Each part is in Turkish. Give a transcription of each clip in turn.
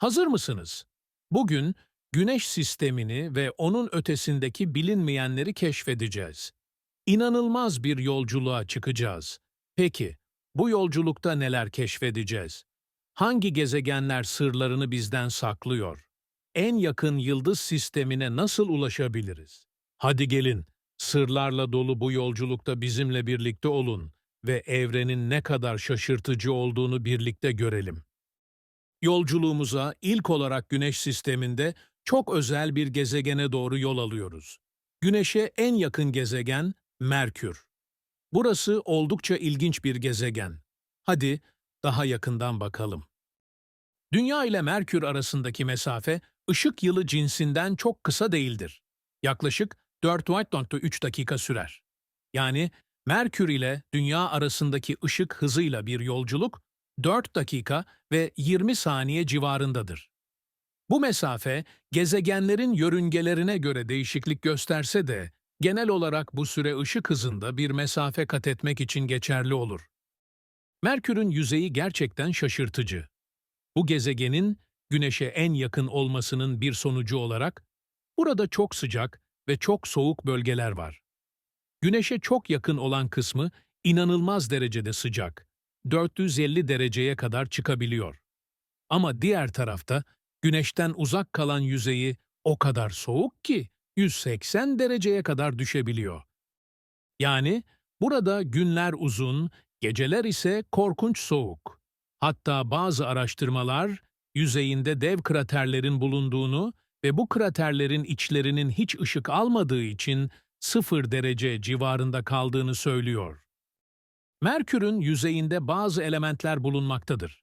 Hazır mısınız? Bugün Güneş sistemini ve onun ötesindeki bilinmeyenleri keşfedeceğiz. İnanılmaz bir yolculuğa çıkacağız. Peki, bu yolculukta neler keşfedeceğiz? Hangi gezegenler sırlarını bizden saklıyor? En yakın yıldız sistemine nasıl ulaşabiliriz? Hadi gelin, sırlarla dolu bu yolculukta bizimle birlikte olun ve evrenin ne kadar şaşırtıcı olduğunu birlikte görelim. Yolculuğumuza ilk olarak Güneş sisteminde çok özel bir gezegene doğru yol alıyoruz. Güneş'e en yakın gezegen Merkür. Burası oldukça ilginç bir gezegen. Hadi daha yakından bakalım. Dünya ile Merkür arasındaki mesafe ışık yılı cinsinden çok kısa değildir. Yaklaşık 4,3 dakika sürer. Yani Merkür ile Dünya arasındaki ışık hızıyla bir yolculuk 4 dakika ve 20 saniye civarındadır. Bu mesafe gezegenlerin yörüngelerine göre değişiklik gösterse de genel olarak bu süre ışık hızında bir mesafe kat etmek için geçerli olur. Merkür'ün yüzeyi gerçekten şaşırtıcı. Bu gezegenin Güneş'e en yakın olmasının bir sonucu olarak burada çok sıcak ve çok soğuk bölgeler var. Güneş'e çok yakın olan kısmı inanılmaz derecede sıcak, 450 dereceye kadar çıkabiliyor. Ama diğer tarafta Güneşten uzak kalan yüzeyi o kadar soğuk ki 180 dereceye kadar düşebiliyor. Yani burada günler uzun, geceler ise korkunç soğuk. Hatta bazı araştırmalar yüzeyinde dev kraterlerin bulunduğunu ve bu kraterlerin içlerinin hiç ışık almadığı için sıfır derece civarında kaldığını söylüyor. Merkür'ün yüzeyinde bazı elementler bulunmaktadır.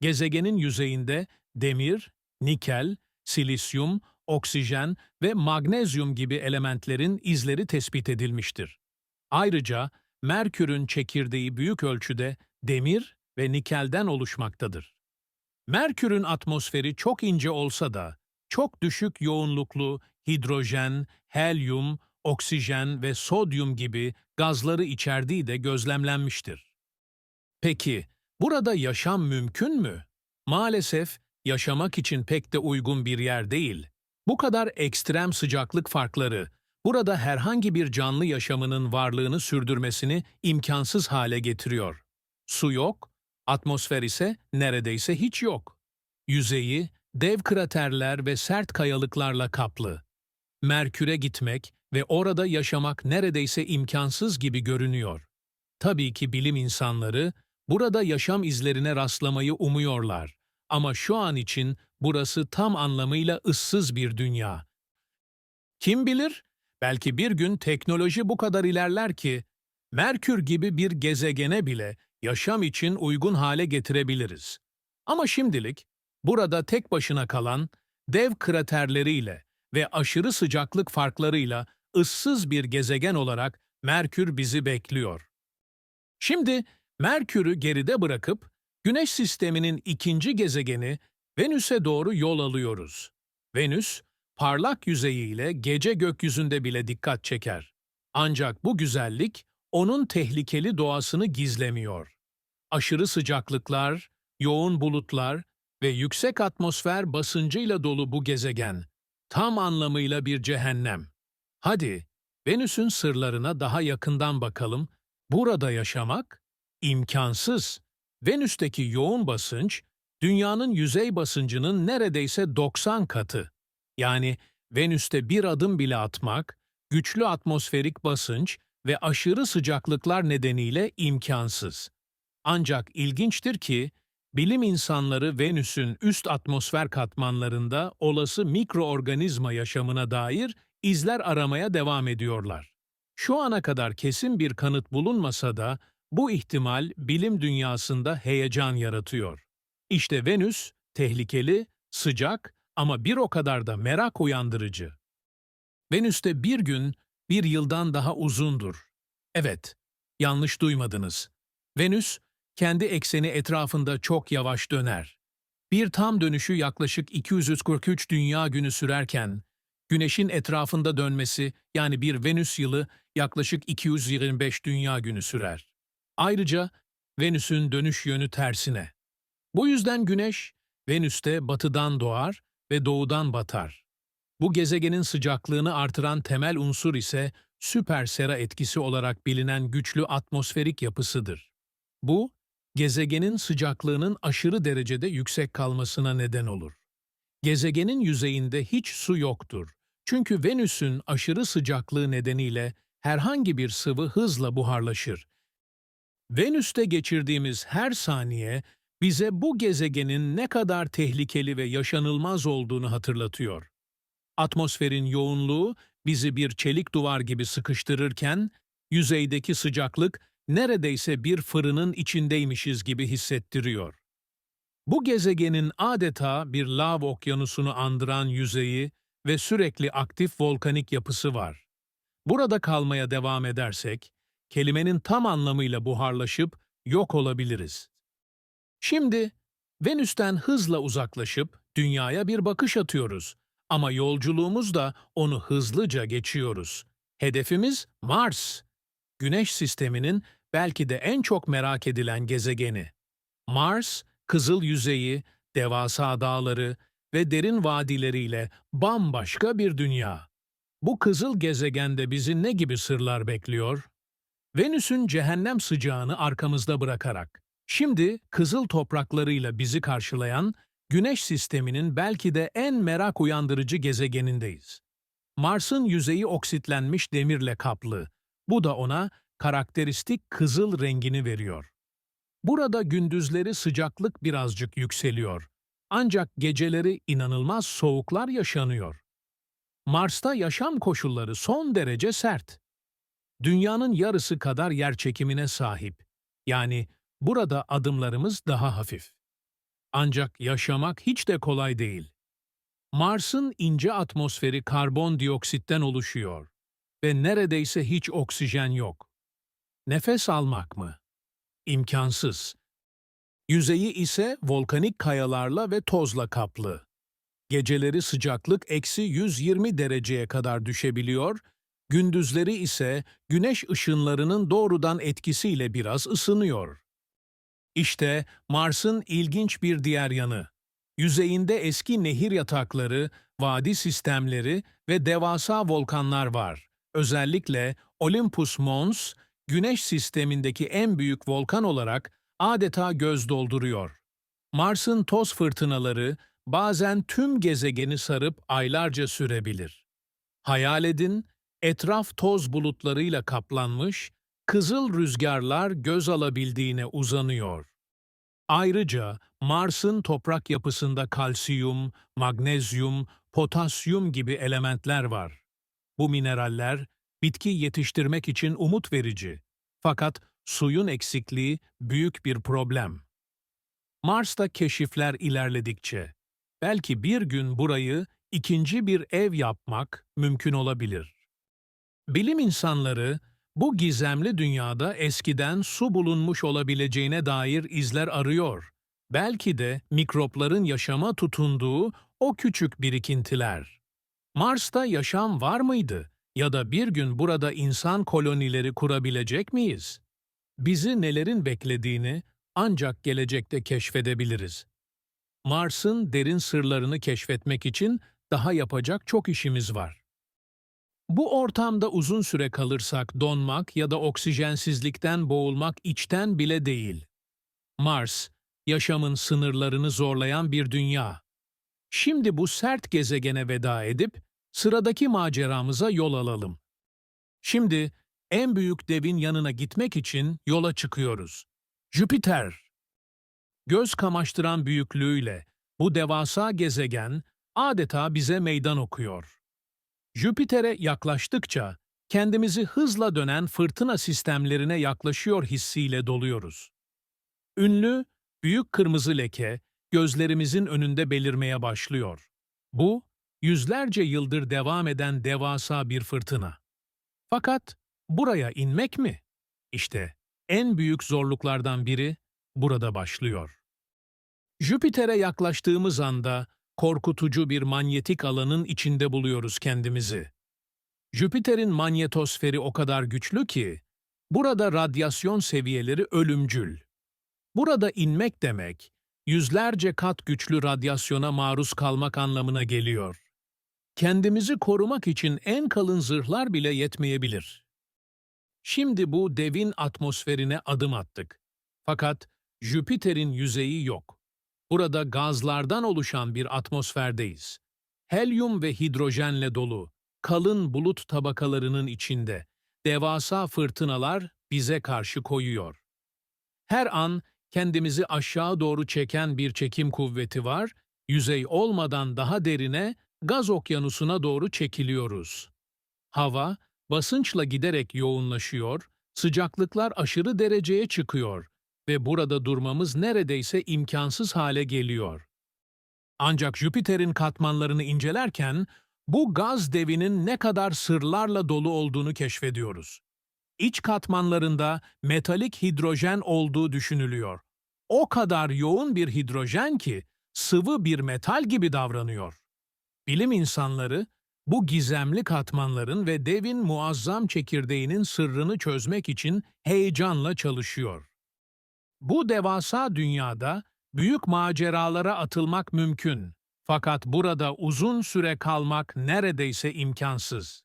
Gezegenin yüzeyinde demir, nikel, silisyum, oksijen ve magnezyum gibi elementlerin izleri tespit edilmiştir. Ayrıca Merkür'ün çekirdeği büyük ölçüde demir ve nikelden oluşmaktadır. Merkür'ün atmosferi çok ince olsa da çok düşük yoğunluklu hidrojen, helyum, oksijen ve sodyum gibi gazları içerdiği de gözlemlenmiştir. Peki, burada yaşam mümkün mü? Maalesef yaşamak için pek de uygun bir yer değil. Bu kadar ekstrem sıcaklık farkları, burada herhangi bir canlı yaşamının varlığını sürdürmesini imkansız hale getiriyor. Su yok, atmosfer ise neredeyse hiç yok. Yüzeyi, dev kraterler ve sert kayalıklarla kaplı. Merkür'e gitmek ve orada yaşamak neredeyse imkansız gibi görünüyor. Tabii ki bilim insanları burada yaşam izlerine rastlamayı umuyorlar. Ama şu an için burası tam anlamıyla ıssız bir dünya. Kim bilir, belki bir gün teknoloji bu kadar ilerler ki, Merkür gibi bir gezegene bile yaşam için uygun hale getirebiliriz. Ama şimdilik, burada tek başına kalan, dev kraterleriyle ve aşırı sıcaklık farklarıyla ıssız bir gezegen olarak Merkür bizi bekliyor. Şimdi Merkür'ü geride bırakıp Güneş sisteminin ikinci gezegeni Venüs'e doğru yol alıyoruz. Venüs, parlak yüzeyiyle gece gökyüzünde bile dikkat çeker. Ancak bu güzellik onun tehlikeli doğasını gizlemiyor. Aşırı sıcaklıklar, yoğun bulutlar ve yüksek atmosfer basıncıyla dolu bu gezegen, tam anlamıyla bir cehennem. Hadi, Venüs'ün sırlarına daha yakından bakalım. Burada yaşamak imkansız. Venüs'teki yoğun basınç, Dünya'nın yüzey basıncının neredeyse 90 katı. Yani Venüs'te bir adım bile atmak, güçlü atmosferik basınç ve aşırı sıcaklıklar nedeniyle imkansız. Ancak ilginçtir ki, bilim insanları Venüs'ün üst atmosfer katmanlarında olası mikroorganizma yaşamına dair izler aramaya devam ediyorlar. Şu ana kadar kesin bir kanıt bulunmasa da bu ihtimal bilim dünyasında heyecan yaratıyor. İşte Venüs, tehlikeli, sıcak ama bir o kadar da merak uyandırıcı. Venüs'te bir gün bir yıldan daha uzundur. Evet, yanlış duymadınız. Venüs, kendi ekseni etrafında çok yavaş döner. Bir tam dönüşü yaklaşık 243 dünya günü sürerken, Güneş'in etrafında dönmesi yani bir Venüs yılı yaklaşık 225 dünya günü sürer. Ayrıca Venüs'ün dönüş yönü tersine. Bu yüzden Güneş, Venüs'te batıdan doğar ve doğudan batar. Bu gezegenin sıcaklığını artıran temel unsur ise süper sera etkisi olarak bilinen güçlü atmosferik yapısıdır. Bu, gezegenin sıcaklığının aşırı derecede yüksek kalmasına neden olur. Gezegenin yüzeyinde hiç su yoktur. Çünkü Venüs'ün aşırı sıcaklığı nedeniyle herhangi bir sıvı hızla buharlaşır. Venüs'te geçirdiğimiz her saniye bize bu gezegenin ne kadar tehlikeli ve yaşanılmaz olduğunu hatırlatıyor. Atmosferin yoğunluğu bizi bir çelik duvar gibi sıkıştırırken, yüzeydeki sıcaklık neredeyse bir fırının içindeymişiz gibi hissettiriyor. Bu gezegenin adeta bir lav okyanusunu andıran yüzeyi ve sürekli aktif volkanik yapısı var. Burada kalmaya devam edersek, kelimenin tam anlamıyla buharlaşıp yok olabiliriz. Şimdi Venüs'ten hızla uzaklaşıp dünyaya bir bakış atıyoruz ama yolculuğumuzda onu hızlıca geçiyoruz. Hedefimiz Mars. Güneş sisteminin belki de en çok merak edilen gezegeni. Mars, kızıl yüzeyi, devasa dağları ve derin vadileriyle bambaşka bir dünya. Bu kızıl gezegende bizi ne gibi sırlar bekliyor? Venüs'ün cehennem sıcağını arkamızda bırakarak, şimdi kızıl topraklarıyla bizi karşılayan Güneş sisteminin belki de en merak uyandırıcı gezegenindeyiz. Mars'ın yüzeyi oksitlenmiş demirle kaplı. Bu da ona karakteristik kızıl rengini veriyor. Burada gündüzleri sıcaklık birazcık yükseliyor. Ancak geceleri inanılmaz soğuklar yaşanıyor. Mars'ta yaşam koşulları son derece sert. Dünyanın yarısı kadar yer çekimine sahip. Yani burada adımlarımız daha hafif. Ancak yaşamak hiç de kolay değil. Mars'ın ince atmosferi karbondioksitten oluşuyor ve neredeyse hiç oksijen yok. Nefes almak mı? İmkansız. Yüzeyi ise volkanik kayalarla ve tozla kaplı. Geceleri sıcaklık eksi 120 dereceye kadar düşebiliyor, gündüzleri ise güneş ışınlarının doğrudan etkisiyle biraz ısınıyor. İşte Mars'ın ilginç bir diğer yanı. Yüzeyinde eski nehir yatakları, vadi sistemleri ve devasa volkanlar var. Özellikle Olympus Mons, Güneş sistemindeki en büyük volkan olarak adeta göz dolduruyor. Mars'ın toz fırtınaları bazen tüm gezegeni sarıp aylarca sürebilir. Hayal edin, etraf toz bulutlarıyla kaplanmış, kızıl rüzgarlar göz alabildiğine uzanıyor. Ayrıca Mars'ın toprak yapısında kalsiyum, magnezyum, potasyum gibi elementler var. Bu mineraller bitki yetiştirmek için umut verici. Fakat suyun eksikliği büyük bir problem. Mars'ta keşifler ilerledikçe belki bir gün burayı ikinci bir ev yapmak mümkün olabilir. Bilim insanları bu gizemli dünyada eskiden su bulunmuş olabileceğine dair izler arıyor. Belki de mikropların yaşama tutunduğu o küçük birikintiler. Mars'ta yaşam var mıydı? Ya da bir gün burada insan kolonileri kurabilecek miyiz? Bizi nelerin beklediğini ancak gelecekte keşfedebiliriz. Mars'ın derin sırlarını keşfetmek için daha yapacak çok işimiz var. Bu ortamda uzun süre kalırsak donmak ya da oksijensizlikten boğulmak içten bile değil. Mars, yaşamın sınırlarını zorlayan bir dünya. Şimdi bu sert gezegene veda edip sıradaki maceramıza yol alalım. Şimdi en büyük devin yanına gitmek için yola çıkıyoruz. Jüpiter. Göz kamaştıran büyüklüğüyle bu devasa gezegen adeta bize meydan okuyor. Jüpiter'e yaklaştıkça kendimizi hızla dönen fırtına sistemlerine yaklaşıyor hissiyle doluyoruz. Ünlü, büyük kırmızı leke gözlerimizin önünde belirmeye başlıyor. Bu, yüzlerce yıldır devam eden devasa bir fırtına. Fakat buraya inmek mi? İşte en büyük zorluklardan biri burada başlıyor. Jüpiter'e yaklaştığımız anda korkutucu bir manyetik alanın içinde buluyoruz kendimizi. Jüpiter'in manyetosferi o kadar güçlü ki, burada radyasyon seviyeleri ölümcül. Burada inmek demek, yüzlerce kat güçlü radyasyona maruz kalmak anlamına geliyor. Kendimizi korumak için en kalın zırhlar bile yetmeyebilir. Şimdi bu devin atmosferine adım attık. Fakat Jüpiter'in yüzeyi yok. Burada gazlardan oluşan bir atmosferdeyiz. Helyum ve hidrojenle dolu, kalın bulut tabakalarının içinde devasa fırtınalar bize karşı koyuyor. Her an kendimizi aşağı doğru çeken bir çekim kuvveti var, yüzey olmadan daha derine, gaz okyanusuna doğru çekiliyoruz. Hava, basınçla giderek yoğunlaşıyor, sıcaklıklar aşırı dereceye çıkıyor ve burada durmamız neredeyse imkansız hale geliyor. Ancak Jüpiter'in katmanlarını incelerken bu gaz devinin ne kadar sırlarla dolu olduğunu keşfediyoruz. İç katmanlarında metalik hidrojen olduğu düşünülüyor. O kadar yoğun bir hidrojen ki sıvı bir metal gibi davranıyor. Bilim insanları bu gizemli katmanların ve devin muazzam çekirdeğinin sırrını çözmek için heyecanla çalışıyor. Bu devasa dünyada büyük maceralara atılmak mümkün. Fakat burada uzun süre kalmak neredeyse imkansız.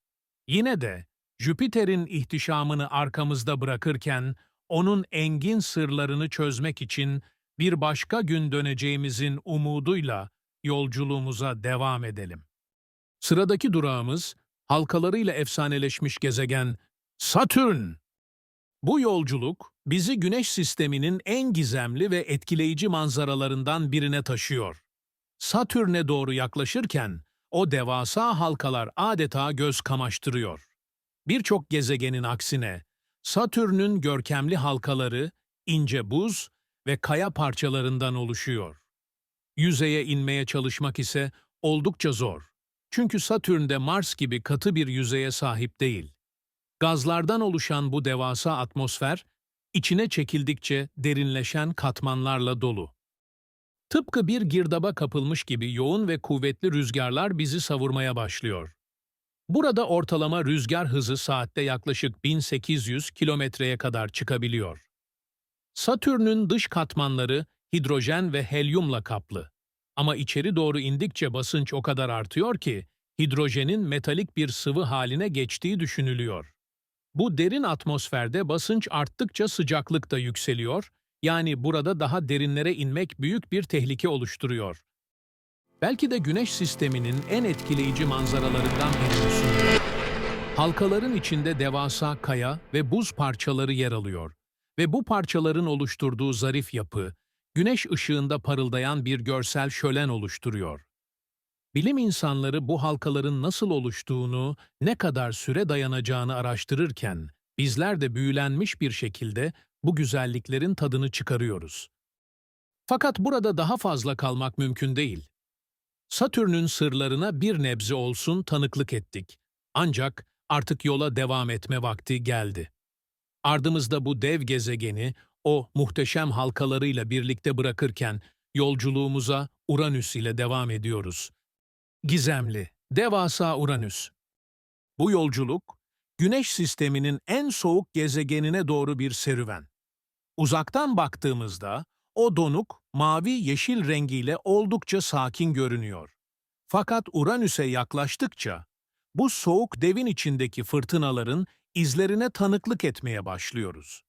Yine de Jüpiter'in ihtişamını arkamızda bırakırken onun engin sırlarını çözmek için bir başka gün döneceğimizin umuduyla yolculuğumuza devam edelim. Sıradaki durağımız halkalarıyla efsaneleşmiş gezegen Satürn. Bu yolculuk bizi Güneş sisteminin en gizemli ve etkileyici manzaralarından birine taşıyor. Satürn'e doğru yaklaşırken o devasa halkalar adeta göz kamaştırıyor. Birçok gezegenin aksine Satürn'ün görkemli halkaları ince buz ve kaya parçalarından oluşuyor. Yüzeye inmeye çalışmak ise oldukça zor. Çünkü Satürn'de Mars gibi katı bir yüzeye sahip değil. Gazlardan oluşan bu devasa atmosfer, içine çekildikçe derinleşen katmanlarla dolu. Tıpkı bir girdaba kapılmış gibi yoğun ve kuvvetli rüzgarlar bizi savurmaya başlıyor. Burada ortalama rüzgar hızı saatte yaklaşık 1800 kilometreye kadar çıkabiliyor. Satürn'ün dış katmanları hidrojen ve helyumla kaplı. Ama içeri doğru indikçe basınç o kadar artıyor ki hidrojenin metalik bir sıvı haline geçtiği düşünülüyor. Bu derin atmosferde basınç arttıkça sıcaklık da yükseliyor, yani burada daha derinlere inmek büyük bir tehlike oluşturuyor. Belki de Güneş sisteminin en etkileyici manzaralarından birini. Halkaların içinde devasa kaya ve buz parçaları yer alıyor ve bu parçaların oluşturduğu zarif yapı, güneş ışığında parıldayan bir görsel şölen oluşturuyor. Bilim insanları bu halkaların nasıl oluştuğunu, ne kadar süre dayanacağını araştırırken, bizler de büyülenmiş bir şekilde bu güzelliklerin tadını çıkarıyoruz. Fakat burada daha fazla kalmak mümkün değil. Satürn'ün sırlarına bir nebze olsun tanıklık ettik. Ancak artık yola devam etme vakti geldi. Ardımızda bu dev gezegeni, o muhteşem halkalarıyla birlikte bırakırken yolculuğumuza Uranüs ile devam ediyoruz. Gizemli, devasa Uranüs. Bu yolculuk, Güneş sisteminin en soğuk gezegenine doğru bir serüven. Uzaktan baktığımızda o donuk, mavi-yeşil rengiyle oldukça sakin görünüyor. Fakat Uranüs'e yaklaştıkça bu soğuk devin içindeki fırtınaların izlerine tanıklık etmeye başlıyoruz.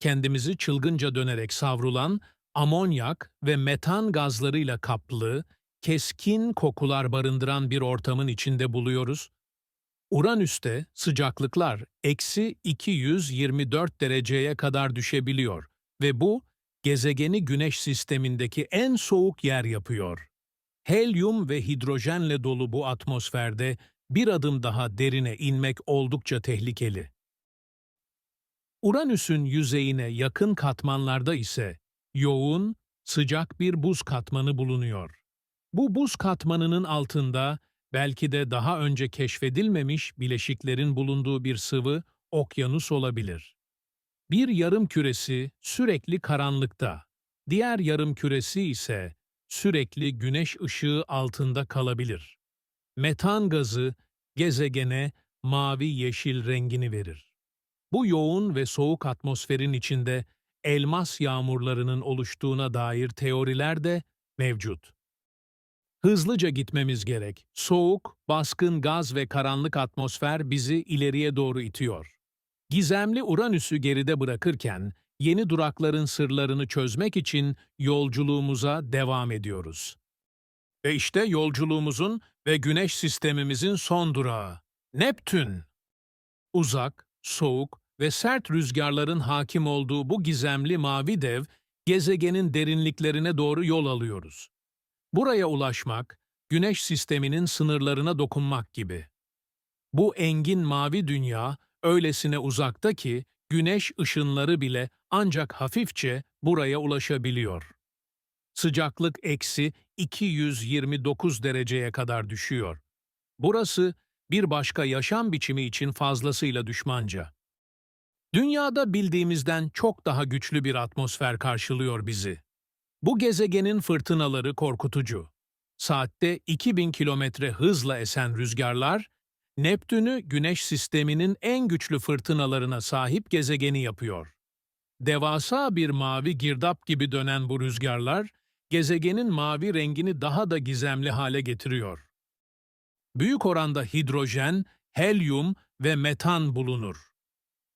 Kendimizi çılgınca dönerek savrulan amonyak ve metan gazlarıyla kaplı, keskin kokular barındıran bir ortamın içinde buluyoruz. Uranüs'te sıcaklıklar eksi 224 dereceye kadar düşebiliyor ve bu gezegeni Güneş sistemindeki en soğuk yer yapıyor. Helyum ve hidrojenle dolu bu atmosferde bir adım daha derine inmek oldukça tehlikeli. Uranüs'ün yüzeyine yakın katmanlarda ise yoğun, sıcak bir buz katmanı bulunuyor. Bu buz katmanının altında belki de daha önce keşfedilmemiş bileşiklerin bulunduğu bir sıvı okyanus olabilir. Bir yarım küresi sürekli karanlıkta, diğer yarım küresi ise sürekli güneş ışığı altında kalabilir. Metan gazı gezegene mavi-yeşil rengini verir. Bu yoğun ve soğuk atmosferin içinde elmas yağmurlarının oluştuğuna dair teoriler de mevcut. Hızlıca gitmemiz gerek. Soğuk, baskın gaz ve karanlık atmosfer bizi ileriye doğru itiyor. Gizemli Uranüs'ü geride bırakırken yeni durakların sırlarını çözmek için yolculuğumuza devam ediyoruz. Ve işte yolculuğumuzun ve güneş sistemimizin son durağı. Neptün. Uzak, soğuk ve sert rüzgarların hakim olduğu bu gizemli mavi dev, gezegenin derinliklerine doğru yol alıyoruz. Buraya ulaşmak, güneş sisteminin sınırlarına dokunmak gibi. Bu engin mavi dünya öylesine uzakta ki güneş ışınları bile ancak hafifçe buraya ulaşabiliyor. Sıcaklık eksi 229 dereceye kadar düşüyor. Burası bir başka yaşam biçimi için fazlasıyla düşmanca. Dünyada bildiğimizden çok daha güçlü bir atmosfer karşılıyor bizi. Bu gezegenin fırtınaları korkutucu. Saatte 2000 kilometre hızla esen rüzgarlar, Neptün'ü Güneş sisteminin en güçlü fırtınalarına sahip gezegeni yapıyor. Devasa bir mavi girdap gibi dönen bu rüzgarlar, gezegenin mavi rengini daha da gizemli hale getiriyor. Büyük oranda hidrojen, helyum ve metan bulunur.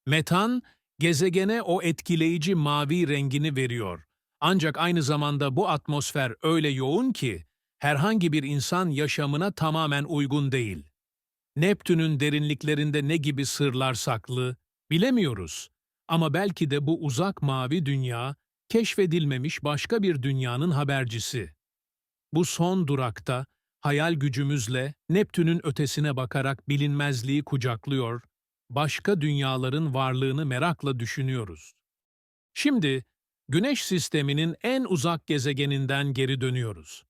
Metan, gezegene o etkileyici mavi rengini veriyor. Ancak aynı zamanda bu atmosfer öyle yoğun ki, herhangi bir insan yaşamına tamamen uygun değil. Neptün'ün derinliklerinde ne gibi sırlar saklı, bilemiyoruz. Ama belki de bu uzak mavi dünya, keşfedilmemiş başka bir dünyanın habercisi. Bu son durakta, hayal gücümüzle Neptün'ün ötesine bakarak bilinmezliği kucaklıyor, başka dünyaların varlığını merakla düşünüyoruz. Şimdi, Güneş sisteminin en uzak gezegeninden geri dönüyoruz.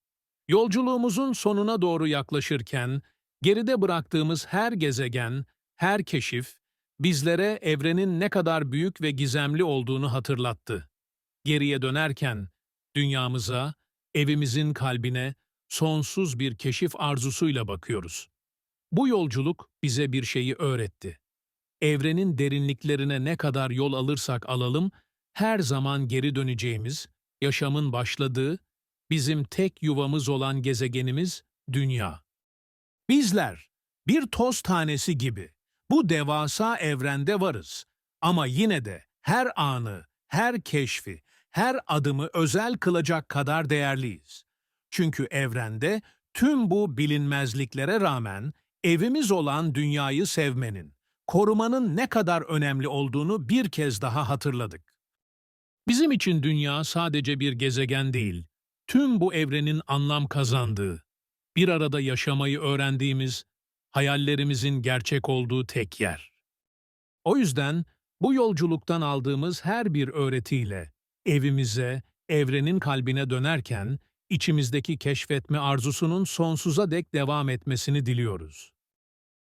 Yolculuğumuzun sonuna doğru yaklaşırken, geride bıraktığımız her gezegen, her keşif, bizlere evrenin ne kadar büyük ve gizemli olduğunu hatırlattı. Geriye dönerken, dünyamıza, evimizin kalbine, sonsuz bir keşif arzusuyla bakıyoruz. Bu yolculuk bize bir şeyi öğretti. Evrenin derinliklerine ne kadar yol alırsak alalım, her zaman geri döneceğimiz, yaşamın başladığı, bizim tek yuvamız olan gezegenimiz Dünya. Bizler, bir toz tanesi gibi, bu devasa evrende varız. Ama yine de her anı, her keşfi, her adımı özel kılacak kadar değerliyiz. Çünkü evrende tüm bu bilinmezliklere rağmen evimiz olan dünyayı sevmenin, korumanın ne kadar önemli olduğunu bir kez daha hatırladık. Bizim için dünya sadece bir gezegen değil, tüm bu evrenin anlam kazandığı, bir arada yaşamayı öğrendiğimiz, hayallerimizin gerçek olduğu tek yer. O yüzden bu yolculuktan aldığımız her bir öğretiyle evimize, evrenin kalbine dönerken içimizdeki keşfetme arzusunun sonsuza dek devam etmesini diliyoruz.